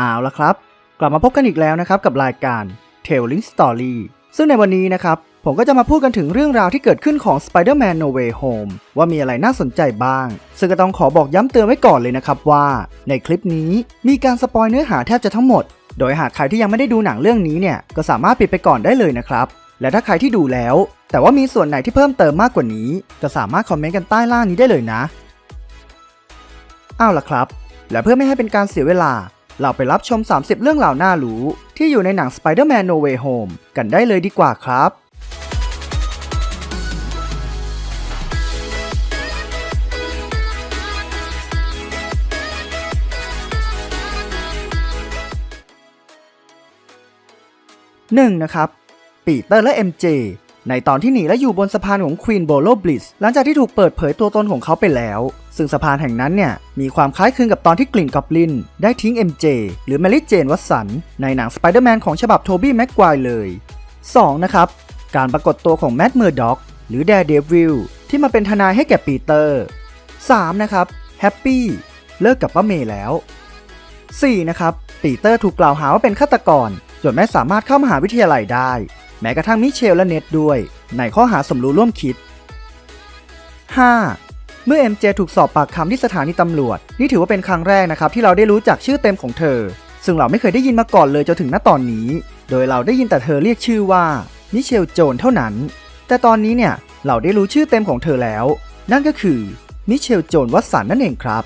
เอาละครับ กลับมาพบกันอีกแล้วนะครับกับรายการ Telling Story ซึ่งในวันนี้นะครับ ผมก็จะมาพูดกันถึงเรื่องราวที่เกิดขึ้นของ Spider-Man No Way Home ว่ามีอะไรน่าสนใจบ้าง ซึ่งก็ต้องขอบอกย้ำเตือนไว้ก่อนเลยนะครับว่า ในคลิปนี้มีการสปอยเนื้อหาแทบจะทั้งหมด โดยหากใครที่ยังไม่ได้ดูหนังเรื่องนี้เนี่ยก็สามารถปิดไปก่อนได้เลยนะครับ และถ้าใครที่ดูแล้ว แต่ว่ามีส่วนไหนที่เพิ่มเติมมากกว่านี้ ก็สามารถคอมเมนต์กันใต้ล่างนี้ได้เลยนะเอาวล่ะครับ และเพื่อไม่ให้เป็นการเสียเวลา เราไปรับชม 30 เรื่องราน่ารู้ ที่อยู่ในหนัง Spider-Man No Way Home กันได้เลยดีกว่าครับ 1. นะครับปีเตอร์และ MJ ในตอนที่หนีและอยู่บนสะพานของควีนโบโลบลิสหลังจากที่ถูกเปิดเผยตัวตนของเขาไปแล้ว ซึ่งสะพานแห่งนั้นเนี่ย มีความคล้ายคลึงกับตอนที่กลิ่นกอบลิน ได้ทิ้ง MJ หรือแมรี่เจนวัตสัน ในหนังสไปเดอร์แมนของฉบับโทบี้แม็กควายเลย 2. นะครับ การปรากฏตัวของแมดเมอร์ด็อกหรือแดร์เดวิลที่มาเป็นทนายให้แก่ปีเตอร์ 3. นะครับแฮปปี้เลิกกับป้าเมย์แล้ว 4. นะครับปีเตอร์ถูกกล่าวหาว่าเป็นฆาตกรจนไม่สามารถเข้ามหาวิทยาลัยได้ แม้กระทั่งมิเชลและเน็ตด้วย ในข้อหาสมรู้ร่วมคิด 5. เมื่อ MJ ถูกสอบปากคำที่สถานีตำรวจ นี่ถือว่าเป็นครั้งแรกนะครับที่เราได้รู้จักชื่อเต็มของเธอ ซึ่งเราไม่เคยได้ยินมาก่อนเลยจนถึงณตอนนี้ โดยเราได้ยินแต่เธอเรียกชื่อว่ามิเชลโจนเท่านั้น แต่ตอนนี้เนี่ยเราได้รู้ชื่อเต็มของเธอแล้ว นั่นก็คือมิเชลโจนวัตสันนั่นเองครับ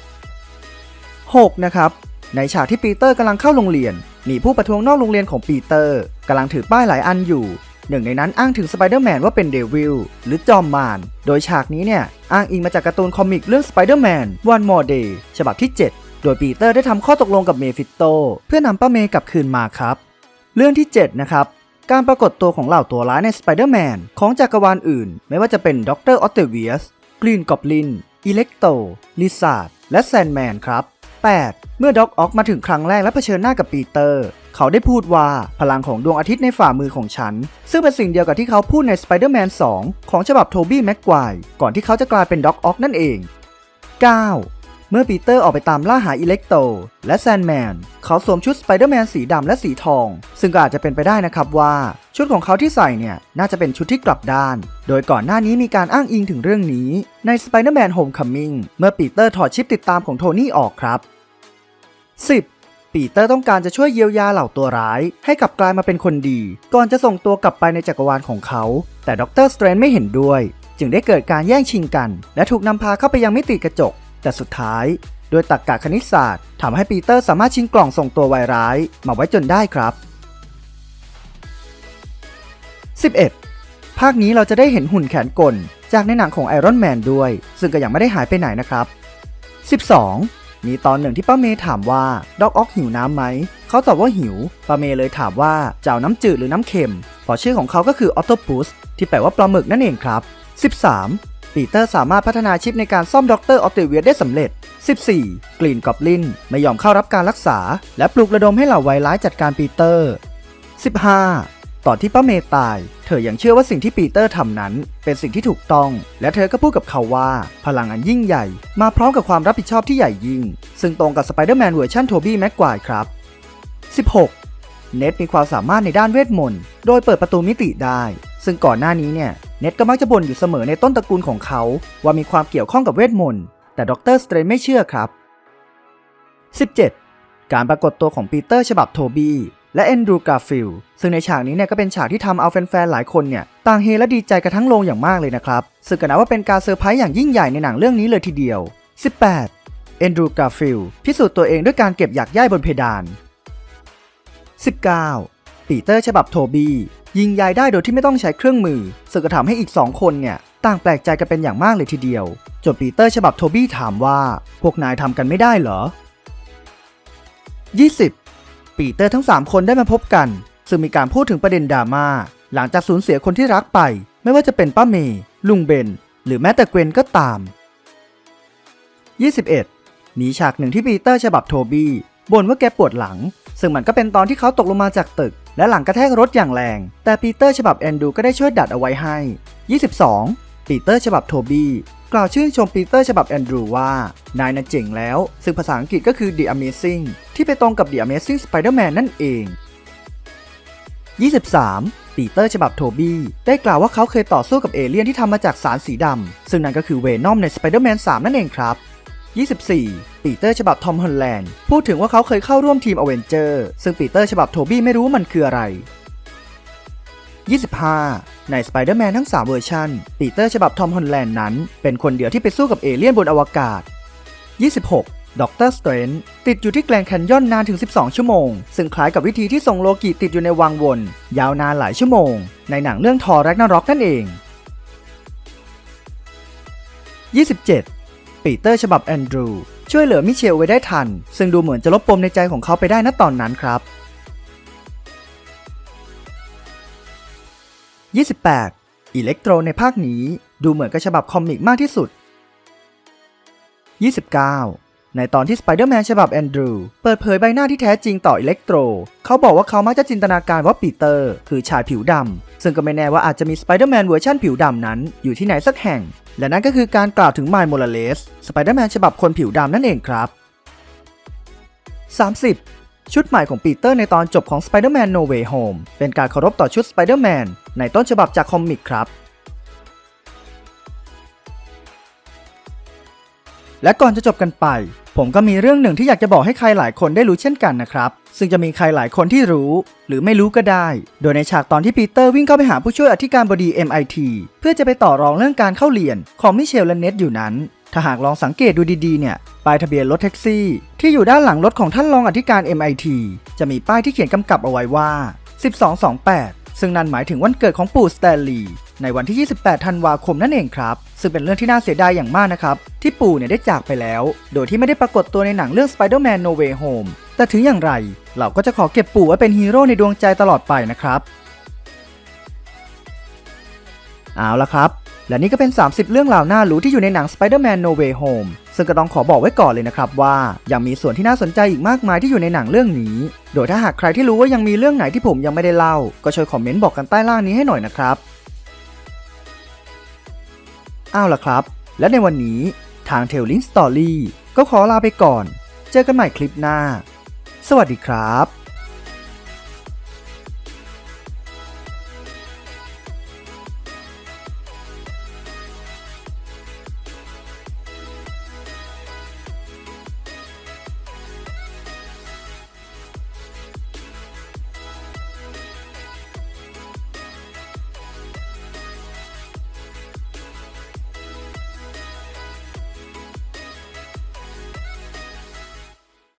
6. นะครับในฉากที่ปีเตอร์กำลังเข้าโรงเรียน มีผู้ประท้วงนอกโรงเรียนของปีเตอร์กำลังถือป้ายหลายอันอยู่ หนึ่งในนั้นอ้างถึงสไปเดอร์แมนว่าเป็นเดวิลหรือจอมมารโดยฉากนี้เนี่ย อ้างอิงมาจากการ์ตูนคอมิกเรื่อง Spider-Man One More Day ฉบับที่ 7 โดยปีเตอร์ได้ทำข้อตกลงกับเมฟิโตเพื่อนำป้าเมย์กลับคืนมาครับ เรื่องที่ 7 นะครับการปรากฏตัวของเหล่าตัวร้ายใน Spider-Man ของจักรวาลอื่น ไม่ว่าจะเป็นด็อกเตอร์ออตเตเวียสกรีนกอบลินอิเล็กโตลิซาร์ดและแซนแมนครับ 8. เมื่อด็อกออกมาถึงครั้งแรกและเผชิญหน้ากับปีเตอร์ เขาได้พูดว่าพลังของดวงอาทิตย์ในฝ่ามือของฉัน ซึ่งเป็นสิ่งเดียวกับที่เขาพูดใน Spider-Man 2 ของฉบับโทบี้แม็กควายก่อนที่เขาจะกลายเป็นด็อกออกนั่นเอง 9. เมื่อปีเตอร์ออกไปตามล่าหาอิเล็กโตและแซนแมน เขาสวมชุดสไปเดอร์แมนสีดำและสีทอง ซึ่งก็อาจจะเป็นไปได้นะครับว่า ชุดของเขาที่ใส่เนี่ย น่าจะเป็นชุดที่กลับด้าน โดยก่อนหน้านี้มีการอ้างอิงถึงเรื่องนี้ ใน Spider-Man Homecoming เมื่อปีเตอร์ถอดชิปติดตามของโทนี่ออกครับ 10. ปีเตอร์ต้องการจะช่วยเยียวยาเหล่าตัวร้าย ให้กลับกลายมาเป็นคนดี ก่อนจะส่งตัวกลับไปในจักรวาลของเขา แต่ด็อกเตอร์สเตรนไม่เห็นด้วย จึงได้เกิดการแย่งชิงกัน และถูกนำพาเข้าไปยังมิติกระจก แต่สุดท้ายโดยตรรกกะคณิตศาสตร์ทำให้ปีเตอร์สามารถชิงกล่องส่งตัววายร้ายมาไว้จนได้ครับ 11. ภาคนี้เราจะได้เห็นหุ่นแขนกล จากในหนังของไอรอนแมนด้วย ซึ่งก็ยังไม่ได้หายไปไหนนะครับ 12. มีตอนหนึ่งที่ป้าเมย์ถามว่าด็อกออกหิวน้ำไหม เขาตอบว่าหิว ป้าเมย์เลยถามว่าจะเอาน้ำจืดหรือน้ำเค็มเพราะชื่อของเขาก็คือออโตปุสที่แปลว่าปลาหมึกนั่นเองครับ 13. ปีเตอร์สามารถพัฒนาชิปในการซ่อมด็อกเตอร์ออตเตเวียได้สำเร็จ 14. กลิ่นกอบลินไม่ยอมเข้ารับการรักษา และปลุกระดมให้เหล่าไวร้ายจัดการปีเตอร์ 15. ตอนที่ป้าเมย์ตาย เธอยังเชื่อว่าสิ่งที่ปีเตอร์ทำนั้น เป็นสิ่งที่ถูกต้อง และเธอก็พูดกับเขาว่า พลังอันยิ่งใหญ่ มาพร้อมกับความรับผิดชอบที่ใหญ่ยิ่ง ซึ่งตรงกับสไปเดอร์แมนเวอร์ชันโทบี้แม็กควายครับ 16. เน็ตมีความสามารถในด้านเวทมนต์ โดยเปิดประตูมิติได้ ซึ่งก่อนหน้านี้เนี่ย เน็ตก็มักจะบ่นอยู่เสมอในต้นตระกูลของเขา ว่ามีความเกี่ยวข้องกับเวทมนต์แต่ด็อกเตอร์สเตรนไม่เชื่อครับ 17. การปรากฏตัวของปีเตอร์ฉบับโทบี้และแอนดรูการ์ฟิลซึ่งในฉากนี้เนี่ยก็เป็นฉากที่ทำเอาแฟนๆ หลายคนเนี่ยต่างเฮและดีใจกันทั้งโรงอย่างมากเลยนะครับซึ่งก็นับว่าเป็นการเซอร์ไพรส์อย่างยิ่งใหญ่ในหนังเรื่องนี้เลยทีเดียว 18. แอนดรูการ์ฟิลพิสูจน์ตัวเองด้วยการเก็บหยักย่ายบนเพดาน 19. ปีเตอร์ฉบับโทบี้ ยิงยายได้โดยที่ไม่ต้องใช้เครื่องมือซึ่งก็ทำให้อีก 2 คนเนี่ย ต่างแปลกใจกันเป็นอย่างมากเลยทีเดียว จนปีเตอร์ฉบับโทบี้ถามว่า พวกนายทำกันไม่ได้เหรอ 20. ปีเตอร์ทั้ง 3 คนได้มาพบกัน ซึ่งมีการพูดถึงประเด็นดราม่าหลังจากสูญเสียคนที่รักไป ไม่ว่าจะเป็นป้าเมย์ลุงเบน หรือแม้แต่เกวนก็ตาม 21. มีฉากหนึ่งที่ปีเตอร์ฉบับโทบี้ บ่นว่าแกปวดหลัง ซึ่งมันก็เป็นตอนที่เขาตกลงมาจากตึก และหลังกระแทกรถอย่างแรง แต่ปีเตอร์ฉบับแอนดูก็ได้ช่วยดัดเอาไว้ให้ 22. ปีเตอร์ฉบับโทบี้กล่าวชื่นชมปีเตอร์ฉบับแอนดรูว่า นายน่ะเจ๋งแล้ว ซึ่งภาษาอังกฤษก็คือ The Amazing ที่ไปตรงกับ The Amazing Spider-Man นั่นเอง 23. ปีเตอร์ฉบับโทบี้ได้กล่าวว่าเขาเคยต่อสู้กับเอเลี่ยนที่ทำมาจากสารสีดำซึ่งนั่นก็คือเวนอมใน Spider-Man 3 นั่นเองครับ 24. ปีเตอร์ฉบับทอมฮอลแลนด์พูดถึงว่าเขาเคยเข้าร่วมทีมอเวนเจอร์ซึ่งปีเตอร์ฉบับโทบี้ไม่รู้ว่ามันคืออะไร 25. ใน Spider-Man ทั้ง 3 เวอร์ชันปีเตอร์ฉบับทอมฮอลแลนด์นั้น เป็นคนเดียวที่ไปสู้กับเอเลี่ยนบนอวกาศ 26. ด็อกเตอร์สเตรนติดอยู่ที่แกลนแคนยอนนานถึง 12 ชั่วโมง ซึ่งคล้ายกับวิธีที่ส่งโลกิติดอยู่ในวังวน ยาวนานหลายชั่วโมง ในหนังเรื่องทอร์แรกนาร็อกนั่นเอง 27. ปีเตอร์ฉบับแอนดรู ช่วยเหลือมิเชลไว้ได้ทัน ซึ่งดูเหมือนจะลบปมในใจของเขาไปได้ณตอนนั้นครับ 28. อิเล็กโทรในภาคนี้ดูเหมือนกับฉบับคอมิกมากที่สุด 29. ในตอนที่สไปเดอร์แมนฉบับแอนดรูเปิดเผยใบหน้าที่แท้จริงต่ออิเล็กโทรเขาบอกว่าเขามักจะจินตนาการว่าปีเตอร์ คือชายผิวดำ ซึ่งก็ไม่แน่ว่าอาจจะมีสไปเดอร์แมนเวอร์ชันผิวดำนั้น อยู่ที่ไหนสักแห่ง และนั่นก็คือการกล่าวถึงไมล์โมราเลสสไปเดอร์แมนฉบับคนผิวดำนั่นเองครับ 30. ชุดใหม่ของปีเตอร์ในตอนจบของ Spider-Man No Way Home เป็นการเคารพต่อชุด Spider-Man ในต้นฉบับจากคอมิกครับและก่อนจะจบกันไป ผมก็มีเรื่องหนึ่งที่อยากจะบอกให้ใครหลายคนได้รู้เช่นกันนะครับ ซึ่งจะมีใครหลายคนที่รู้ หรือไม่รู้ก็ได้ โดยในฉากตอนที่ปีเตอร์วิ่งเข้าไปหาผู้ช่วยอธิการบดี MIT เพื่อจะไปต่อรองเรื่องการเข้าเรียนของมิเชลและเน็ตอยู่นั้น ถ้าหากลองสังเกตดูดีๆเนี่ย ป้ายทะเบียนรถแท็กซี่ ที่อยู่ด้านหลังรถของท่านรองอธิการ MIT จะมีป้ายที่เขียนกำกับเอาไว้ว่า 1228 ซึ่งนั่นหมายถึงวันเกิดของปู่สแตนลีย์ในวันที่ 28 ธันวาคมนั่นเองครับ ซึ่งเป็นเรื่องที่น่าเสียดายอย่างมากนะครับ ที่ปู่เนี่ยได้จากไปแล้ว โดยที่ไม่ได้ปรากฏตัวในหนังเรื่อง Spider-Man No Way Home แต่ถึงอย่างไร เราก็จะขอเก็บปู่ไว้เป็นฮีโร่ในดวงใจตลอดไปนะครับ เอาละครับ และนี่ก็เป็น 30 เรื่องราวน่ารู้ที่อยู่ในหนัง Spider-Man No Way Home ซึ่งก็ต้องขอบอกไว้ก่อนเลยนะครับว่ายังมีส่วนที่น่าสนใจอีกมากมายที่อยู่ในหนังเรื่องนี้ โดยถ้าหากใครที่รู้ว่ายังมีเรื่องไหนที่ผมยังไม่ได้เล่า ก็ช่วยคอมเมนต์บอกกันใต้ล่างนี้ให้หน่อยนะครับอ้าวล่ะครับ และในวันนี้ทาง Telling Story ก็ขอลาไปก่อน เจอกันใหม่คลิปหน้า สวัสดีครับ